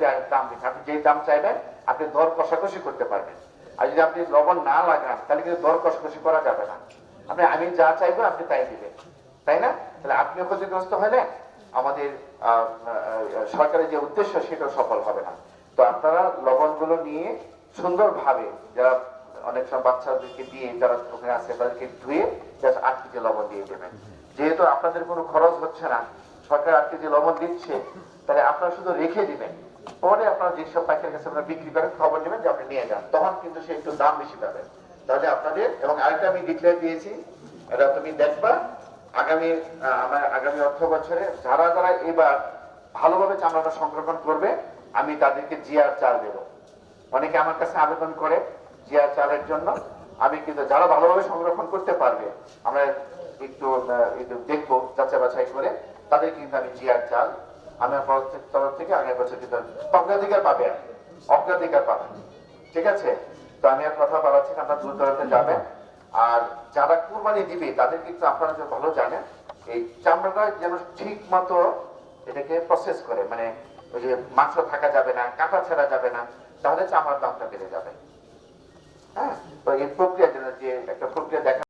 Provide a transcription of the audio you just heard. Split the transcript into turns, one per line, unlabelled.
যা- আপনি যেই দাম চাইবেন, আপনি দর কষাকষি করতে পারবেন। আর যদি আপনি লবণ না লাগান, তাহলে কিন্তু দর কষাকষি করা যাবে না। আপনি আমি যা চাইব, আপনি তাই দিবেন। তাই না? তাহলে আপনিও ক্ষতিগ্রস্ত আমাদের সরকারের যে উদ্দেশ্য, সেটাও সফল হবে না। তো আপনারা লবণগুলো নিয়ে সুন্দরভাবে, যারা অনেক সময় বাচ্চাদেরকে দিয়ে, যারা ওখানে আছে, তাদেরকে ধুয়ে জাস্ট আট কেজি লবণ দিয়ে দেবেন। যেহেতু আপনাদের কোনো খরচ হচ্ছে না, সরকার আট কেজি লবণ দিচ্ছে, তাহলে আপনারা শুধু রেখে দিবেন। পরে আপনারা যেসব পাইকারের কাছে আপনারা বিক্রি করেন, খবর নেবেন যে আপনি নিয়ে যান। তখন কিন্তু সে একটু দাম বেশি পাবেন তাহলে আপনাদের, এবং আরেকটা আমি ডিক্লেয়ার দিয়েছি, এটা তুমি দেখবা, আগামী আমার আগামী অর্থ বছরে যারা যারা এবার ভালোভাবে চামড়াটা সংরক্ষণ করবে, আমি তাদেরকে জিআর চাল দেবো। অনেকে আমার কাছে আবেদন করে জিআর চালের জন্য। আমি কিন্তু যারা ভালোভাবে সংরক্ষণ করতে পারবে, আমরা একটু দেখব যাচাই বাছাই করে, তাদের কিন্তু আমি জিআর চাল আমার পর- তরফ থেকে আগের বছর কিন্তু অগ্রাধিকার পাবে অগ্রাধিকার পাবে। ঠিক আছে? তো আমি আর কথা বাড়াচ্ছি আপনার দূর দূরান্তে যাবেন। আর যারা কুরবানি দিবে, তাদের কিন্তু আপনারা যে ভালো জানেন, এই চামড়াটা যেন ঠিক মতো এটাকে প্রসেস করে মানে ওই যে মাংস থাকা যাবে না, কাঁটা ছাড়া যাবে না, তাহলে চামড়ার দামটা বেড়ে যাবে। হ্যাঁ? তো এই